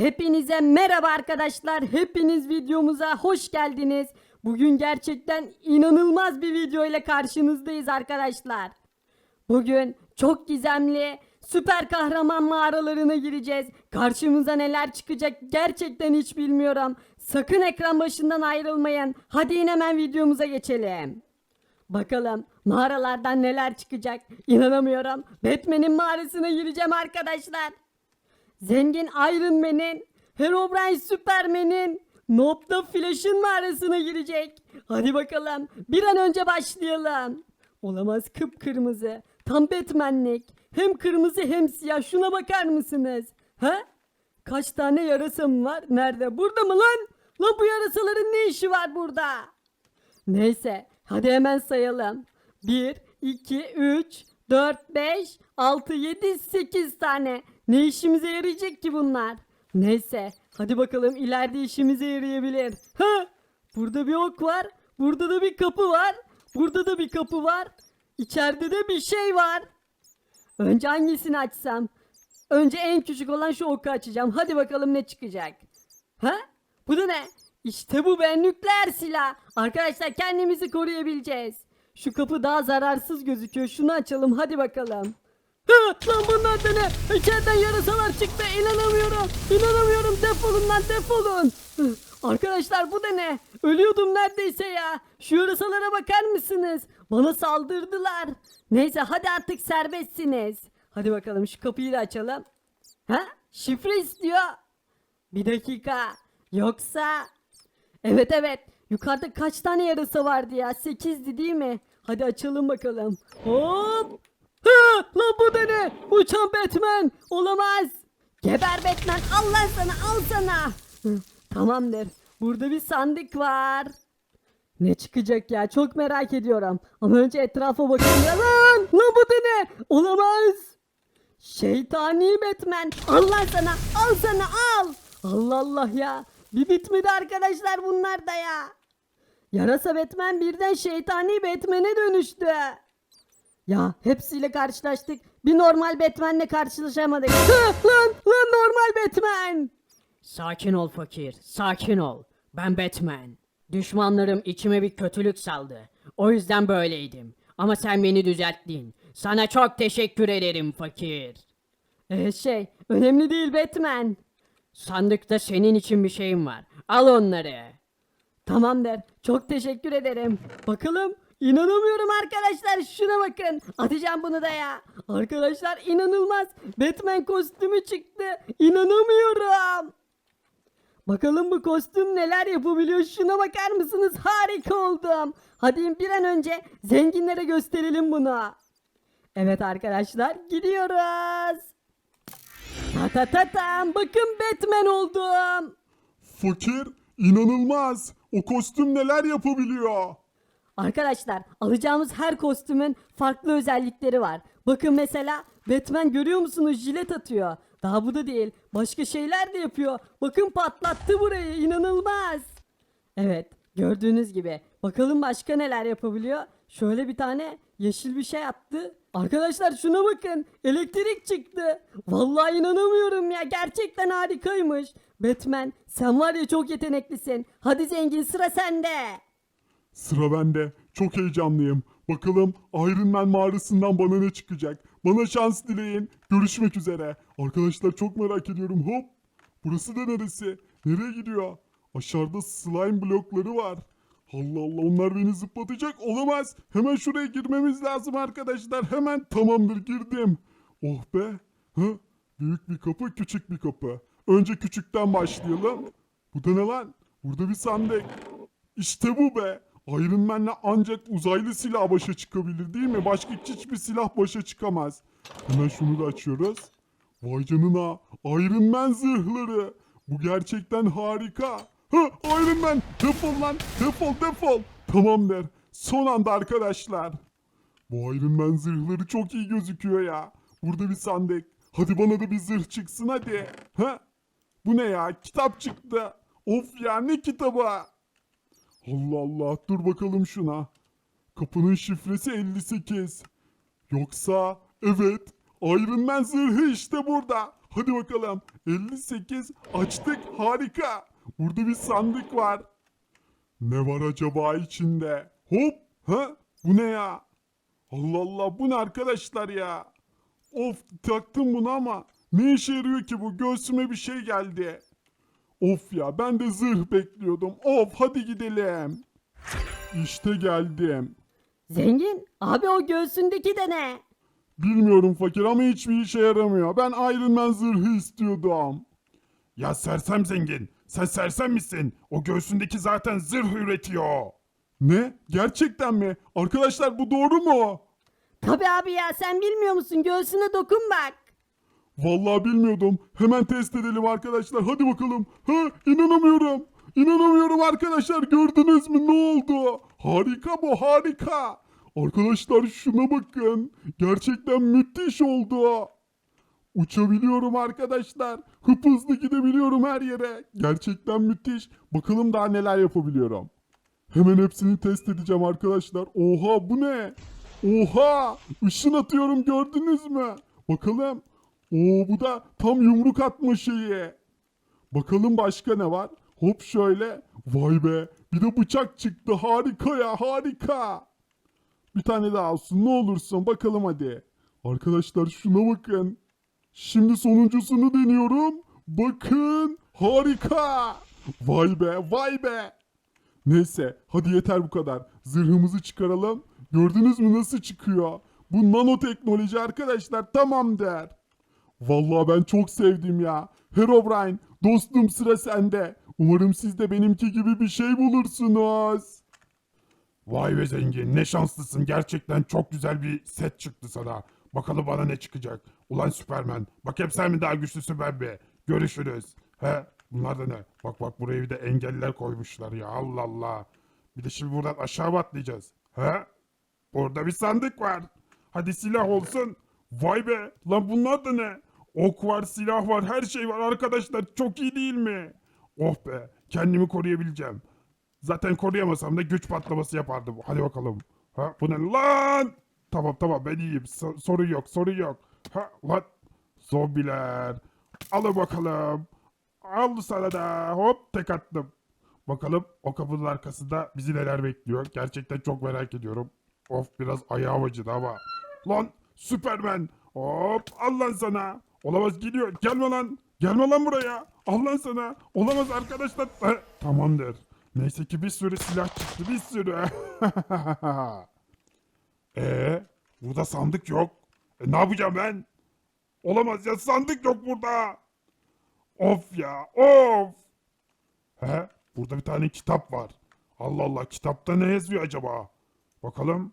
Hepinize merhaba arkadaşlar. Hepiniz videomuza hoş geldiniz. Bugün gerçekten inanılmaz bir video ile karşınızdayız arkadaşlar. Bugün çok gizemli süper kahraman mağaralarına gireceğiz. Karşımıza neler çıkacak gerçekten hiç bilmiyorum. Sakın ekran başından ayrılmayın. Hadi yine hemen videomuza geçelim. Bakalım mağaralardan neler çıkacak. İnanamıyorum. Batman'in mağarasına gireceğim arkadaşlar. Zengin Iron Man'in, Herobrine Superman'in, Nobda Flash'ın mağarasına girecek. Hadi bakalım bir an önce başlayalım. Olamaz kıpkırmızı. Tam Batman'lik. Hem kırmızı hem siyah. Şuna bakar mısınız? Ha? Kaç tane yarasam var? Nerede? Burada mı lan? Lan bu yarasaların ne işi var burada? Neyse hadi hemen sayalım. 1, 2, 3, 4, 5, 6, 7, 8 tane. Ne işimize yarayacak ki bunlar? Neyse hadi bakalım ileride işimize yarayabilir. Ha! Burada bir ok var. Burada da bir kapı var. Burada da bir kapı var. İçeride de bir şey var. Önce hangisini açsam? Önce en küçük olan şu oku açacağım. Hadi bakalım ne çıkacak. Ha? Bu da ne? İşte bu be nükleer silah. Arkadaşlar kendimizi koruyabileceğiz. Şu kapı daha zararsız gözüküyor. Şunu açalım hadi bakalım. Lan bunlar da ne? İçeriden yarasalar çıktı. İnanamıyorum. İnanamıyorum. Defolun lan defolun. Arkadaşlar bu da ne? Ölüyordum neredeyse ya. Şu yarasalara bakar mısınız? Bana saldırdılar. Neyse hadi artık serbestsiniz. Hadi bakalım şu kapıyı da açalım. Ha? Şifre istiyor. Bir dakika. Yoksa... Evet evet. Yukarıda kaç tane yarasa vardı ya? 8'di değil mi? Hadi açalım bakalım. Hop! Ha! Lan bu da ne? Uçan Batman! Olamaz! Geber Batman! Allah sana al sana! Tamamdır. Burada bir sandık var. Ne çıkacak ya? Çok merak ediyorum. Ama önce etrafa bakayım. Ya Lan! Lan bu da ne? Olamaz! Şeytani Batman. Allah sana al sana al. Allah Allah ya. Bir bitmedi arkadaşlar bunlar da ya. Yarasa Batman birden şeytani Batman'e dönüştü. Ya hepsiyle karşılaştık. Bir normal Batman'le karşılaşamadık. Hı, lan lan normal Batman. Sakin ol fakir, sakin ol. Ben Batman. Düşmanlarım içime bir kötülük saldı. O yüzden böyleydim. Ama sen beni düzelttin. Sana çok teşekkür ederim fakir. Ee, şey önemli değil Batman. Sandıkta senin için bir şeyim var. Al onları. Tamam der. Çok teşekkür ederim. Bakalım. İnanamıyorum arkadaşlar. Şuna bakın. Atacağım bunu da ya. Arkadaşlar inanılmaz. Batman kostümü çıktı. İnanamıyorum. Bakalım bu kostüm neler yapabiliyor. Şuna bakar mısınız? Harika oldum. Hadi bir an önce zenginlere gösterelim bunu. Evet arkadaşlar gidiyoruz. Ta ta ta tam. Bakın Batman oldum. Fakir inanılmaz. O kostüm neler yapabiliyor? Arkadaşlar alacağımız her kostümün farklı özellikleri var. Bakın mesela Batman görüyor musunuz jilet atıyor. Daha bu da değil. Başka şeyler de yapıyor. Bakın patlattı burayı. inanılmaz. Evet gördüğünüz gibi. Bakalım başka neler yapabiliyor. Şöyle bir tane yeşil bir şey attı. Arkadaşlar şuna bakın. Elektrik çıktı. Vallahi inanamıyorum ya. Gerçekten harikaymış. Batman sen var ya çok yeteneklisin. Hadi zengin sıra sende. Sıra bende. Çok heyecanlıyım. Bakalım Iron Man mağarasından bana ne çıkacak? Bana şans dileyin. Görüşmek üzere. Arkadaşlar çok merak ediyorum. Hop. Burası da neresi? Nereye gidiyor? Aşağıda slime blokları var. Allah Allah onlar beni zıplatacak. Olamaz. Hemen şuraya girmemiz lazım arkadaşlar. Hemen tamamdır girdim. Oh be. Hı? Büyük bir kapı küçük bir kapı. Önce küçükten başlayalım. Bu da ne lan? Burada bir sandık. İşte bu be. Iron Man'le ancak uzaylı silah başa çıkabilir değil mi? Başka hiçbir silah başa çıkamaz. Hemen şunu da açıyoruz. Vay canına. Iron Man zırhları. Bu gerçekten harika. Hı, Iron Man defol lan. Defol defol. Tamam der. Son anda arkadaşlar. Bu Iron Man zırhları çok iyi gözüküyor ya. Burada bir sandık. Hadi bana da bir zırh çıksın hadi. Ha? Bu ne ya? Kitap çıktı. Of ya ne kitabı? Allah Allah dur bakalım şuna. Kapının şifresi 58. Yoksa evet Iron Man zırhı işte burada. Hadi bakalım 58 açtık harika. Burada bir sandık var. Ne var acaba içinde? Hop ha bu ne ya? Allah Allah bu ne arkadaşlar ya? Of taktım bunu ama ne işe yarıyor ki bu? Göğsüme bir şey geldi. Of ya ben de zırh bekliyordum. Of hadi gidelim. İşte geldim. Zengin abi o göğsündeki de ne? Bilmiyorum fakir ama hiçbir işe yaramıyor. Ben Iron Man zırhı istiyordum. Ya sersem zengin. Sen sersem misin? O göğsündeki zaten zırh üretiyor. Ne? Gerçekten mi? Arkadaşlar bu doğru mu? Tabi abi ya sen bilmiyor musun göğsüne dokun bak. Vallahi bilmiyordum. Hemen test edelim arkadaşlar. Hadi bakalım. Ha inanamıyorum. İnanamıyorum arkadaşlar. Gördünüz mü ne oldu? Harika bu harika. Arkadaşlar şuna bakın. Gerçekten müthiş oldu. Uçabiliyorum arkadaşlar. Hıp hızlı gidebiliyorum her yere. Gerçekten müthiş. Bakalım daha neler yapabiliyorum. Hemen hepsini test edeceğim arkadaşlar. Oha bu ne? Oha! Işın atıyorum gördünüz mü? Bakalım. Oo bu da tam yumruk atma şeyi. Bakalım başka ne var? Hop şöyle. Vay be. Bir de bıçak çıktı. Harika ya harika. Bir tane daha olsun ne olursun. Bakalım hadi. Arkadaşlar şuna bakın. Şimdi sonuncusunu deniyorum. Bakın. Harika. Vay be vay be. Neyse hadi yeter bu kadar. Zırhımızı çıkaralım. Gördünüz mü nasıl çıkıyor? Bu nanoteknoloji arkadaşlar tamam der. Vallahi ben çok sevdim ya. Herobrine dostum sıra sende. Umarım siz de benimki gibi bir şey bulursunuz. Vay be zengin ne şanslısın gerçekten çok güzel bir set çıktı sana. Bakalım bana ne çıkacak. Ulan Süpermen bak hep sen mi daha güçlüsün ben mi? Görüşürüz. He bunlar da ne? Bak bak buraya bir de engeller koymuşlar ya Allah Allah. Bir de şimdi buradan aşağı atlayacağız? He? Orada bir sandık var. Hadi silah olsun. Vay be lan bunlar da ne? Ok var silah var her şey var arkadaşlar çok iyi değil mi? Oh be kendimi koruyabileceğim. Zaten koruyamasam da güç patlaması yapardım. Hadi bakalım. Ha bu ne lan? Tamam tamam ben iyiyim. So- sorun yok sorun yok. Ha lan. Zombiler. Alın bakalım. Al sana da. Hop tek attım. Bakalım o kapının arkasında bizi neler bekliyor. Gerçekten çok merak ediyorum. Of biraz ayağım acıdı ama. Lan Süpermen. Hop al lan sana. Olamaz gidiyor. Gelme lan. Gelme lan buraya. Al sana. Olamaz arkadaşlar. Ha, tamamdır. Neyse ki bir sürü silah çıktı. Bir sürü. Ee, burada sandık yok. E, ne yapacağım ben? Olamaz ya sandık yok burada. Of ya of. He burada bir tane kitap var. Allah Allah kitapta ne yazıyor acaba? Bakalım.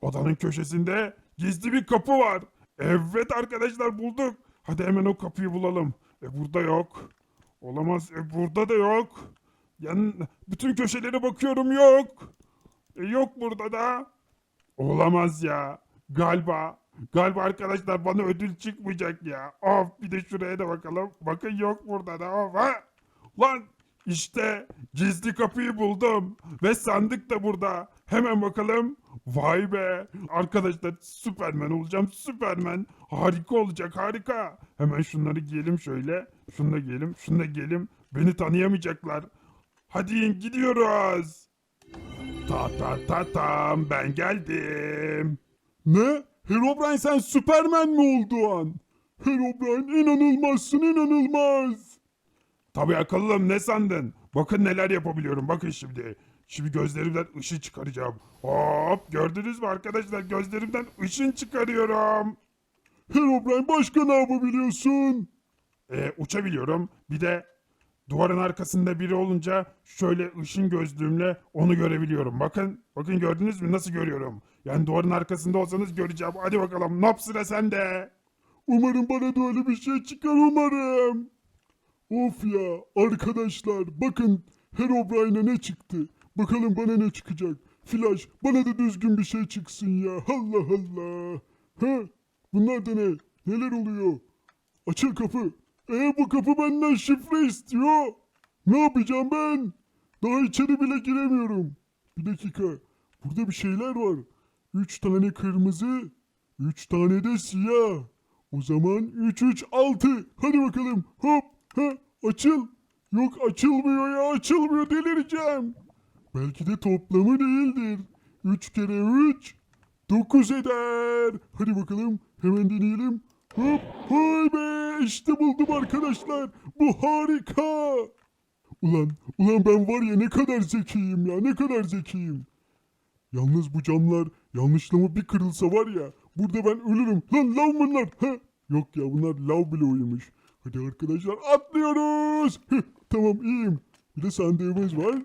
Odanın köşesinde gizli bir kapı var. Evet arkadaşlar bulduk. Hadi hemen o kapıyı bulalım. E burada yok. Olamaz. E burada da yok. Yani bütün köşelere bakıyorum yok. E, yok burada da. Olamaz ya. Galiba. Galiba arkadaşlar bana ödül çıkmayacak ya. Of bir de şuraya da bakalım. Bakın yok burada da. Of ha. Lan işte gizli kapıyı buldum. Ve sandık da burada. Hemen bakalım. Vay be. Arkadaşlar Süpermen olacağım. Süpermen. Harika olacak harika. Hemen şunları giyelim şöyle. Şunu da giyelim. Şunu da giyelim. Beni tanıyamayacaklar. Hadi gidiyoruz. Ta ta ta tam ben geldim. Ne? Herobrine sen Süpermen mi oldun? Herobrine inanılmazsın inanılmaz. Tabii akıllım ne sandın? Bakın neler yapabiliyorum bakın şimdi. Şimdi gözlerimden ışın çıkaracağım. Hop gördünüz mü arkadaşlar gözlerimden ışın çıkarıyorum. Herobrine başka ne yapabiliyorsun? Ee, uçabiliyorum. Bir de duvarın arkasında biri olunca şöyle ışın gözlüğümle onu görebiliyorum. Bakın, bakın gördünüz mü nasıl görüyorum? Yani duvarın arkasında olsanız göreceğim. Hadi bakalım nop sıra sende. Umarım bana da öyle bir şey çıkar umarım. Of ya arkadaşlar bakın Herobrine'e ne çıktı? Bakalım bana ne çıkacak? Flash bana da düzgün bir şey çıksın ya. Allah Allah. Ha? Bunlar da ne? Neler oluyor? Açıl kapı. E bu kapı benden şifre istiyor. Ne yapacağım ben? Daha içeri bile giremiyorum. Bir dakika. Burada bir şeyler var. Üç tane kırmızı. Üç tane de siyah. O zaman 3 3 6. Hadi bakalım. Hop. Ha, açıl. Yok açılmıyor ya açılmıyor delireceğim. Belki de toplamı değildir. 3 kere 3 9 eder. Hadi bakalım hemen deneyelim. Hop hay be işte buldum arkadaşlar. Bu harika. Ulan ulan ben var ya ne kadar zekiyim ya ne kadar zekiyim. Yalnız bu camlar yanlışlama bir kırılsa var ya burada ben ölürüm. Lan lav bunlar. Ha? Yok ya bunlar lav bloğuymuş. Hadi arkadaşlar atlıyoruz. Heh, tamam iyiyim. Bir de sandığımız var.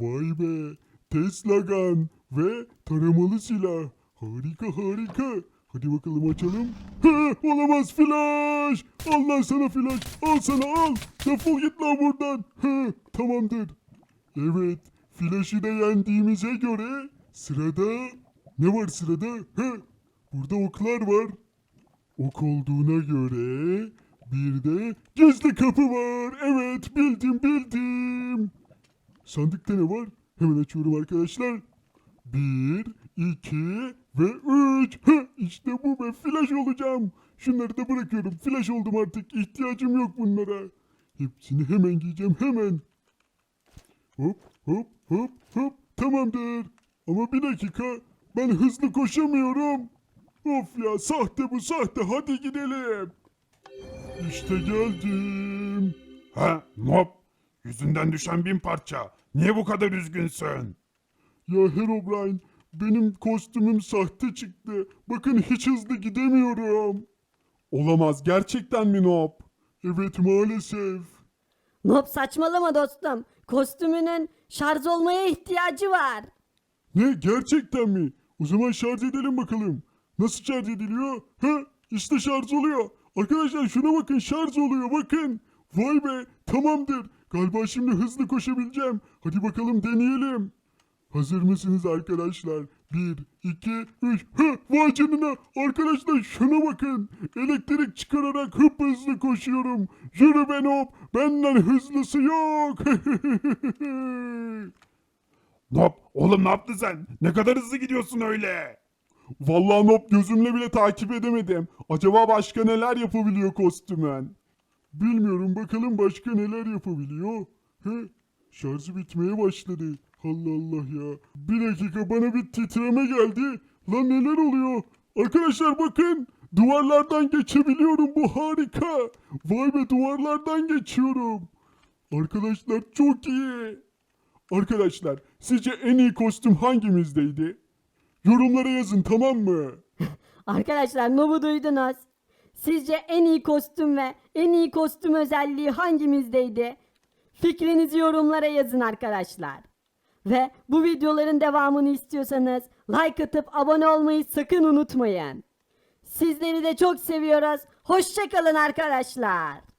Vay be. Tesla gun ve taramalı silah. Harika harika. Hadi bakalım açalım. Ha, olamaz flash. Al lan sana flash. Al sana al. Defol git lan buradan. Ha, tamamdır. Evet, Flash'ı da yendiğimize göre sırada ne var sırada? He, burada oklar var. Ok olduğuna göre bir de gizli kapı var. Evet, bildim bildim. Sandıkta ne var? Hemen açıyorum arkadaşlar. Bir, iki ve üç. Heh, işte bu be flash olacağım. Şunları da bırakıyorum. Flash oldum artık. İhtiyacım yok bunlara. Hepsini hemen giyeceğim hemen. Hop hop hop hop tamamdır. Ama bir dakika ben hızlı koşamıyorum. Of ya sahte bu sahte hadi gidelim. İşte geldim. Ha, Nop. Yüzünden düşen bin parça. Niye bu kadar üzgünsün? Ya Herobrine benim kostümüm sahte çıktı. Bakın hiç hızlı gidemiyorum. Olamaz gerçekten mi Nob? Evet maalesef. Nob saçmalama dostum. Kostümünün şarj olmaya ihtiyacı var. Ne gerçekten mi? O zaman şarj edelim bakalım. Nasıl şarj ediliyor? Ha işte şarj oluyor. Arkadaşlar şuna bakın şarj oluyor bakın. Vay be tamamdır. Galiba şimdi hızlı koşabileceğim. Hadi bakalım deneyelim. Hazır mısınız arkadaşlar? 1, 2, 3. Ha vay canına. Arkadaşlar şuna bakın. Elektrik çıkararak hıp hızlı koşuyorum. Yürü ben hop. Benden hızlısı yok. Nop, oğlum ne yaptın sen? Ne kadar hızlı gidiyorsun öyle? Vallahi Nop gözümle bile takip edemedim. Acaba başka neler yapabiliyor kostümen? Bilmiyorum bakalım başka neler yapabiliyor. He? Şarjı bitmeye başladı. Allah Allah ya. Bir dakika bana bir titreme geldi. Lan neler oluyor? Arkadaşlar bakın. Duvarlardan geçebiliyorum bu harika. Vay be duvarlardan geçiyorum. Arkadaşlar çok iyi. Arkadaşlar sizce en iyi kostüm hangimizdeydi? Yorumlara yazın tamam mı? Arkadaşlar Nob'u duydunuz. Sizce en iyi kostüm ve en iyi kostüm özelliği hangimizdeydi? Fikrinizi yorumlara yazın arkadaşlar. Ve bu videoların devamını istiyorsanız like atıp abone olmayı sakın unutmayın. Sizleri de çok seviyoruz. Hoşçakalın arkadaşlar.